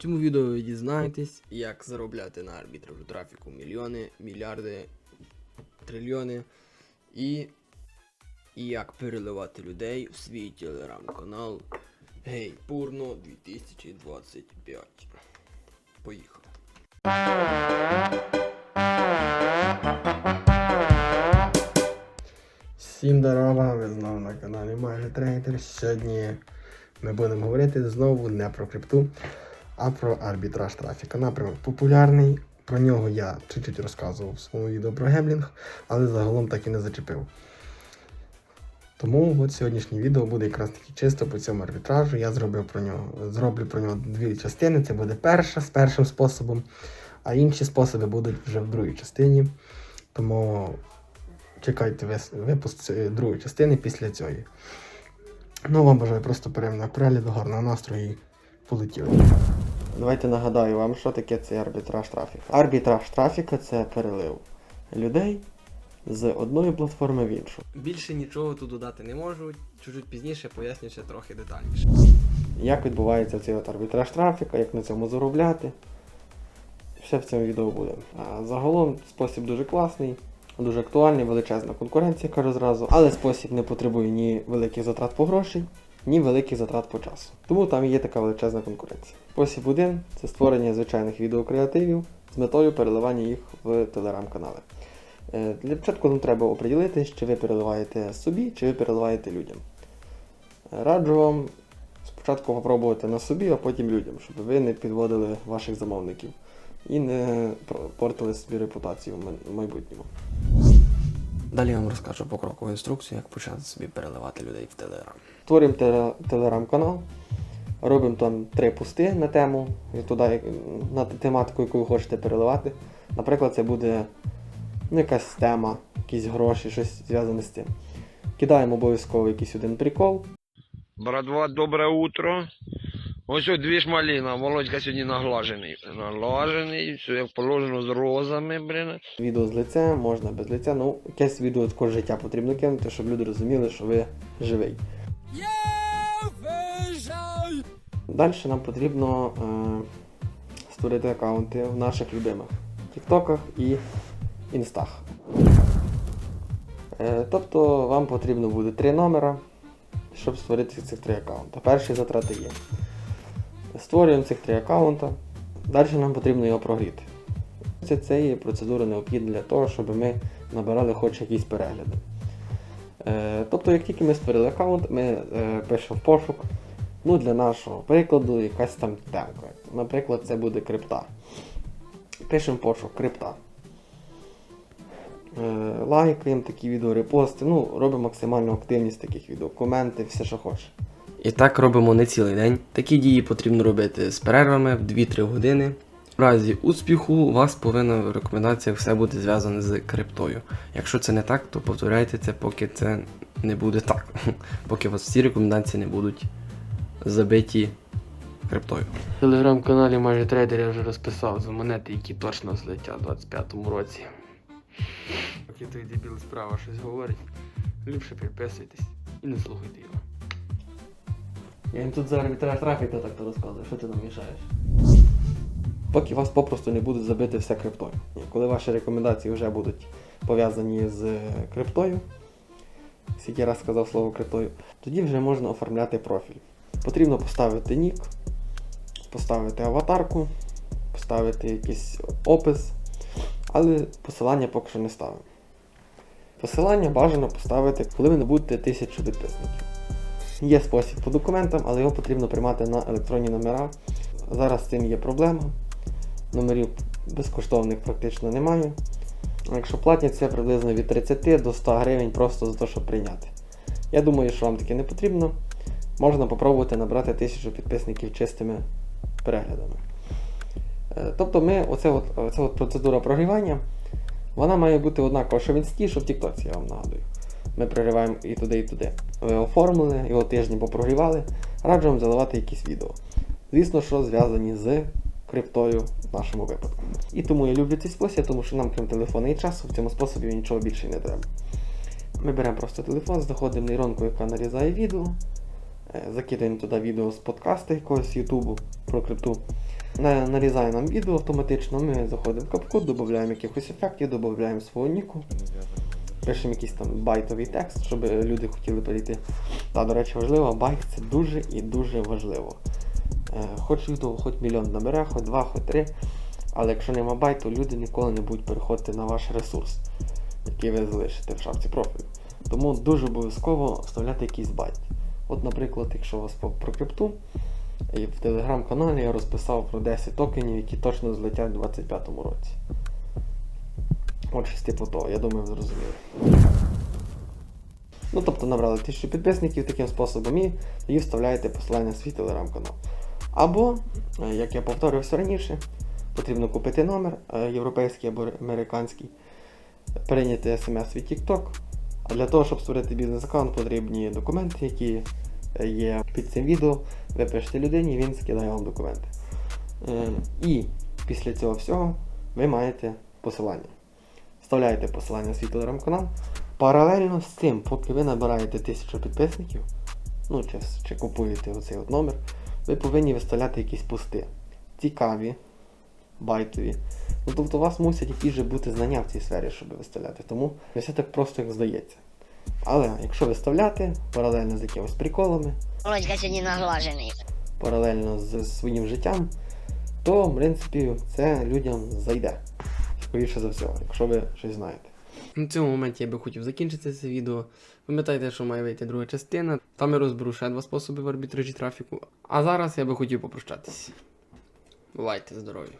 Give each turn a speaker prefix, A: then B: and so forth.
A: В цьому відео ви дізнаєтесь, як заробляти на арбітражу трафіку мільйони, мільярди, трильйони і, і як переливати людей в свій телеграм-канал Гей Пурно 2025. Поїхали.
B: Всім здорова, ви знову на каналі Майже Трейдер. Сьогодні ми будемо говорити знову не про крипту, а про арбітраж трафіка. Напрямок популярний. Про нього я чуть-чуть розказував в своєму відео про гемблінг, але загалом так і не зачепив. Тому от сьогоднішнє відео буде якраз таки чисто по цьому арбітражу. Я зробив про нього, зроблю про нього дві частини. Це буде перша з першим способом, а інші способи будуть вже в другій частині. Тому чекайте випуск другої частини після цієї. Ну, вам бажаю просто приємного перегляду, гарного настрою і полетіли. Давайте нагадаю вам, що таке цей арбітраж трафіка. Арбітраж трафіка це перелив людей з одної платформи в іншу.
A: Більше нічого тут додати не можу, чуть пізніше поясню ще трохи детальніше.
B: Як відбувається цей от арбітраж трафіка, як на цьому заробляти. Все в цьому відео буде. А загалом спосіб дуже класний, дуже актуальний, величезна конкуренція, кажу зразу, але спосіб не потребує ні великих затрат по грошей, ні великих затрат по часу. Тому там є така величезна конкуренція. Спосіб один це створення звичайних відеокреативів з метою переливання їх в телеграм-канали. Е, Для початку нам треба оприділити, чи ви переливаєте собі, чи ви переливаєте людям. Е, Раджу вам спочатку попробувати на собі, а потім людям, щоб ви не підводили ваших замовників і не портили собі репутацію в майбутньому.
A: Далі я вам розкажу покрокову інструкцію, як почати собі переливати людей в телеграм.
B: Створюємо теле- телеграм-канал, робимо там три пости на тему, туди, на тематику, яку ви хочете переливати. Наприклад, це буде ну, якась тема, якісь гроші, щось зв'язане з цим. Кидаємо обов'язково якийсь один прикол,
C: Братва, доброе утро. Ось ось дві ж маліна, Володька сьогодні наглажений. Наглажений, все як положено з розами, блін.
B: відео з лицем, можна без лиця. Ну, якесь відео також життя потрібно кинути, щоб люди розуміли, що ви живий. Далі нам потрібно е, створити аккаунти в наших любимих Тіктоках і Інстах. Е, тобто вам потрібно буде три номера, щоб створити цих три аккаунти. Перший затрати є. Створюємо цих три аккаунта. Далі нам потрібно його прогріти. Це, це є процедура необхідна для того, щоб ми набирали хоч якісь перегляди. Е, тобто, як тільки ми створили аккаунт, ми е, пишемо в пошук. Ну, для нашого прикладу, якась там темка. Наприклад, це буде крипта. Пишемо пошук крипта. Е, лайкаємо такі відео, репости. Ну, робимо максимальну активність таких відео, коменти, все, що хочеш.
A: І так робимо не цілий день. Такі дії потрібно робити з перервами в 2-3 години. В разі успіху у вас повинна в рекомендаціях все бути зв'язане з криптою. Якщо це не так, то повторяйте це, поки це не буде так. Поки у вас всі рекомендації не будуть забиті криптою. В телеграм-каналі майже трейдер я вже розписав за монети, які точно злетять у 25-му році. Поки той дебіл справа щось говорить, ліпше підписуйтесь і не слухайте його.
B: Я їм тут за арбітраж трафіка так то розказую, що ти нам мішаєш? Поки вас попросту не будуть забити все криптою. Коли ваші рекомендації вже будуть пов'язані з е, криптою, скільки раз сказав слово криптою, тоді вже можна оформляти профіль. Потрібно поставити нік, поставити аватарку, поставити якийсь опис, але посилання поки що не ставимо. Посилання бажано поставити, коли ви не будете тисячу підписників. Є спосіб по документам, але його потрібно приймати на електронні номера. Зараз з цим є проблема. Номерів безкоштовних практично немає. Якщо платять, це приблизно від 30 до 100 гривень просто за те, щоб прийняти. Я думаю, що вам таке не потрібно. Можна попробувати набрати 1000 підписників чистими переглядами. Е, Тобто ми, оце от, оця от процедура прогрівання, вона має бути однакова, що в інсті, що в Тіктоці, я вам нагадую. Ми прориваємо і туди, і туди. Ви оформили, його тиждень попрогрівали. Раджу вам заливати якісь відео. Звісно, що зв'язані з криптою в нашому випадку. І тому я люблю цей спосіб, тому що нам, крім телефону і часу, в цьому способі нічого більше не треба. Ми беремо просто телефон, знаходимо нейронку, яка нарізає відео, закидаємо туди відео з подкасту якогось Ютубу про крипту. нарізає нам відео автоматично, ми заходимо в капкод, додаємо якихось ефектів, додаємо свого ніку, пишемо якийсь там байтовий текст, щоб люди хотіли перейти. Та, до речі, важливо, байт це дуже і дуже важливо. Е, Хоч відео, хоч мільйон набере, хоч два, хоч три. Але якщо нема байту, люди ніколи не будуть переходити на ваш ресурс, який ви залишите в шапці профілю. Тому дуже обов'язково вставляти якийсь байт. От, наприклад, якщо у вас про крипту, і в телеграм-каналі я розписав про 10 токенів, які точно злетять у 2025 році. От щось типу того, я думаю, зрозуміли. Ну, тобто набрали 1000 підписників таким способом і тоді вставляєте посилання на свій телеграм-канал. Або, е, як я повторювався раніше, потрібно купити номер е, європейський або американський, прийняти смс від TikTok. Для того, щоб створити бізнес-аккаунт, потрібні документи, які е, є під цим відео. Ви пишете людині, він скидає вам документи. Е, І після цього всього ви маєте посилання. Вставляєте посилання на свій телеграм-канал. Паралельно з цим, поки ви набираєте 1000 підписників, ну чи, чи купуєте оцей от номер, ви повинні виставляти якісь пости. Цікаві, байтові. Ну тобто у вас мусять якісь же бути знання в цій сфері, щоб виставляти. Тому не все так просто, як здається. Але якщо виставляти паралельно з якимись приколами,
D: Володька сьогодні наглажений.
B: паралельно з своїм життям, то в принципі це людям зайде. Скоріше за все, якщо ви щось знаєте.
A: На цьому моменті я би хотів закінчити це відео. Пам'ятайте, що має вийти друга частина. Там я розберу ще два способи в арбітражі трафіку. А зараз я би хотів попрощатись. Бувайте здорові!